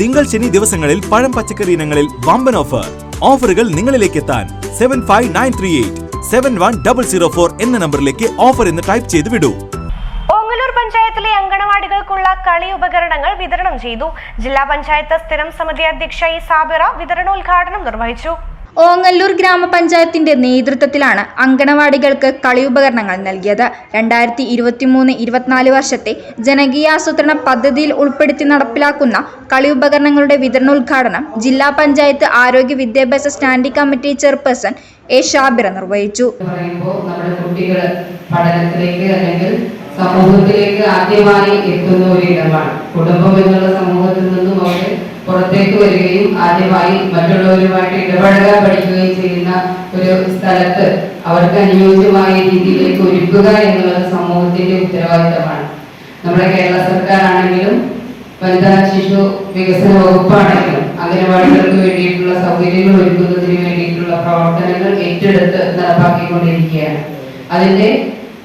തിങ്കൾ ശനി ദിവസങ്ങളിൽ പഴം പച്ചക്കറി ഇനങ്ങളിൽ വമ്പൻ ഓഫർ ഓഫറുകൾ നിങ്ങളിലേക്ക് എത്താൻ seven five nine three eight seven one double zero four എന്ന നമ്പറിലേക്ക് ഓഫർ എന്ന് ടൈപ്പ് ചെയ്ത് വിടൂ. ഓങ്ങലൂർ പഞ്ചായത്തിലെ അങ്കണവാടികൾക്കുള്ള കളി ഉപകരണങ്ങൾ വിതരണം ചെയ്തു. ജില്ലാ പഞ്ചായത്ത് സ്ഥിരം സമിതി അധ്യക്ഷ ഇ സാബിറ വിതരണോദ്ഘാടനം നിർവഹിച്ചു. ഓങ്ങല്ലൂർ ഗ്രാമപഞ്ചായത്തിന്റെ നേതൃത്വത്തിലാണ് അങ്കണവാടികൾക്ക് കളിയുപകരണങ്ങൾ നൽകിയത്. രണ്ടായിരത്തി ഇരുപത്തിമൂന്ന് ഇരുപത്തിനാല് വർഷത്തെ ജനകീയാസൂത്രണ പദ്ധതിയിൽ ഉൾപ്പെടുത്തി നടപ്പിലാക്കുന്ന കളിയുപകരണങ്ങളുടെ വിതരണോദ്ഘാടനം ജില്ലാ പഞ്ചായത്ത് ആരോഗ്യ വിദ്യാഭ്യാസ standing committee chairperson A Shabira നിർവഹിച്ചു. സമൂഹത്തിലേക്ക് ആദ്യമായി എത്തുന്ന ഒരു ഇടമാണ്. കുടുംബം എന്നുള്ള സമൂഹത്തിൽ ആദ്യമായി മറ്റുള്ളവരുമായിട്ട് ഇടപഴകാൻ പഠിക്കുകയും ചെയ്യുന്ന ഒരു സ്ഥലത്ത് അവർക്ക് അനുയോജ്യമായ രീതിയിലേക്ക് ഒരുക്കുക എന്നുള്ളത് സമൂഹത്തിന്റെ ഉത്തരവാദിത്തമാണ്. നമ്മുടെ കേരള സർക്കാരാണെങ്കിലും വനിതാ ശിശു വികസന വകുപ്പാണെങ്കിലും അംഗനവാടികൾക്ക് വേണ്ടിയിട്ടുള്ള സൗകര്യങ്ങൾ ഒരുക്കുന്നതിന് വേണ്ടിയിട്ടുള്ള പ്രവർത്തനങ്ങൾ ഏറ്റെടുത്ത് നടപ്പാക്കിക്കൊണ്ടിരിക്കുകയാണ്. അതിന്റെ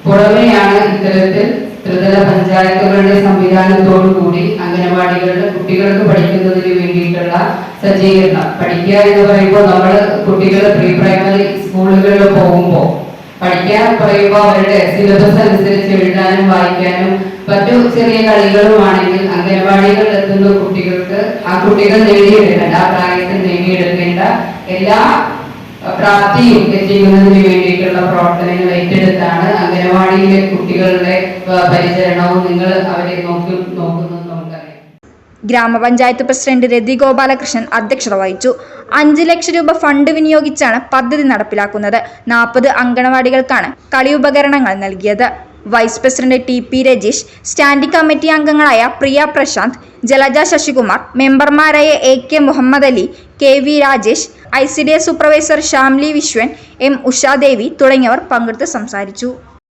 പുറമെയാണ് ഇത്തരത്തിൽ ത്രിതല പഞ്ചായത്തുകളുടെ സംവിധാനത്തോടു കൂടി അംഗനവാടികളുടെ കുട്ടികൾക്ക് പഠിക്കുന്നതിന് വേണ്ടിയിട്ടുള്ള സജ്ജീകരണം. പഠിക്കുക എന്ന് പറയുമ്പോൾ നമ്മൾ കുട്ടികൾ പ്രീ പ്രൈമറി സ്കൂളുകളിൽ പോകുമ്പോൾ പഠിക്കാൻ പറയുമ്പോൾ അവരുടെ സിലബസ് അനുസരിച്ച് എഴുതാനും വായിക്കാനും മറ്റു ചെറിയ കളികളുമാണെങ്കിൽ അംഗനവാടികളിൽ എത്തുന്ന കുട്ടികൾക്ക് ആ കുട്ടികൾ നേടിയെടുക്കേണ്ട ആ പ്രായത്തിൽ നേടിയെടുക്കേണ്ട എല്ലാ പ്രാപ്തിയും ചെയ്യുന്നതിന് വേണ്ടിയിട്ടുള്ള പ്രവർത്തനങ്ങൾ ഏറ്റെടുത്താണ് അംഗനവാടിയിലെ കുട്ടികളുടെ പരിചരണവും നിങ്ങൾ അവരെ നോക്കി നമുക്കറിയാം ഗ്രാമപഞ്ചായത്ത് പ്രസിഡന്റ് രതി ഗോപാലകൃഷ്ണൻ അധ്യക്ഷത വഹിച്ചു. അഞ്ച് ലക്ഷം രൂപ ഫണ്ട് വിനിയോഗിച്ചാണ് പദ്ധതി നടപ്പിലാക്കുന്നത്. നാൽപ്പത് അങ്കണവാടികൾക്കാണ് കളിയുപകരണങ്ങൾ നൽകിയത്. Vice president T P Rajeesh standing committee അംഗങ്ങളായ പ്രിയ പ്രശാന്ത് ജലജ ശശികുമാർ മെമ്പർമാരായ A K Muhammad Ali K V Rajesh I C D S supervisor Shamli Viswan M Ushadevi തുടങ്ങിയവർ പങ്കെടുത്ത് സംസാരിച്ചു.